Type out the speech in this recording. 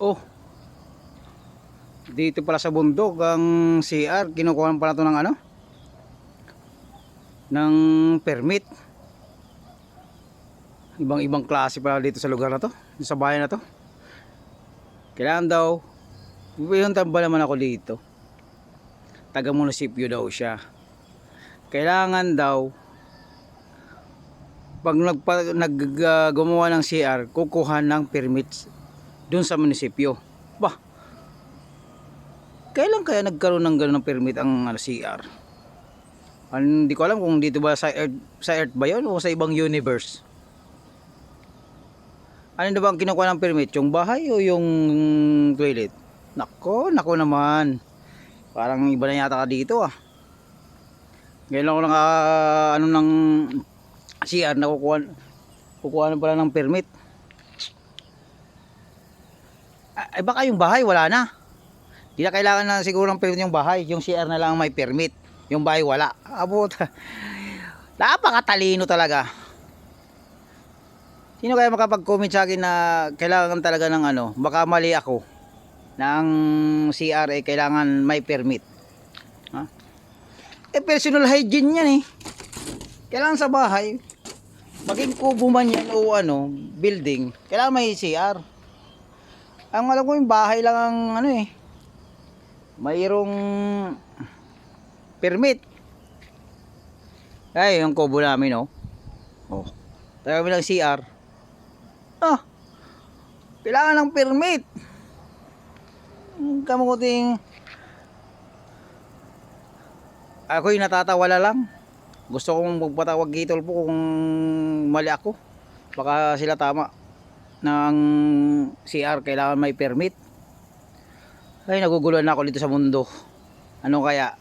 Oh. Dito pala sa bundok ang CR, kinukuha pala to ng ano? Ng permit. Ibang-ibang klase pala dito sa lugar na to, sa bayan na to. Kailangan daw, yung tamba naman ako dito. Taga munisipyo daw siya. Kailangan daw pag nagpa, nag, uh, gumawa ng CR, kukuha ng permits dun sa munisipyo. Bah, kailan kaya nagkaroon ng ganun ng permit ang ano, CR? Ano, hindi ko alam kung dito ba sa Earth, sa Earth ba yun o sa ibang universe. Ano na ba ang kinukuha ng permit? Yung bahay o yung toilet? Nako, nako naman. Parang iba na yata ka dito ah. Ngayon ako naka, ano ng CR na kukuha, kukuha na pala ng permit. Ay baka yung bahay wala na. Di na kailangan na siguro ng permit yung bahay. Yung CR na lang ang may permit. Yung bahay wala. Abot. Napakatalino talaga. Sino kaya makapag-comment sa akin na kailangan talaga ng ano, baka mali ako. Ng CR ay kailangan may permit. Ha? Eh personal hygiene yan eh. Kailangan sa bahay, maging kubo man yan o ano, building, kailangan may CR. Ang alam ko yung bahay lang ang ano eh, mayroong permit. Ay, yung kubo namin oh. Oh. Tayo kami ng CR. Ah, kailangan ng permit. Kamukuting ako'y natatawala lang. Gusto kong magpatawag kitol po kung mali ako. Baka sila tama ng CR kailangan may permit. Ay naguguluhan na ako dito sa mundo. Ano kaya?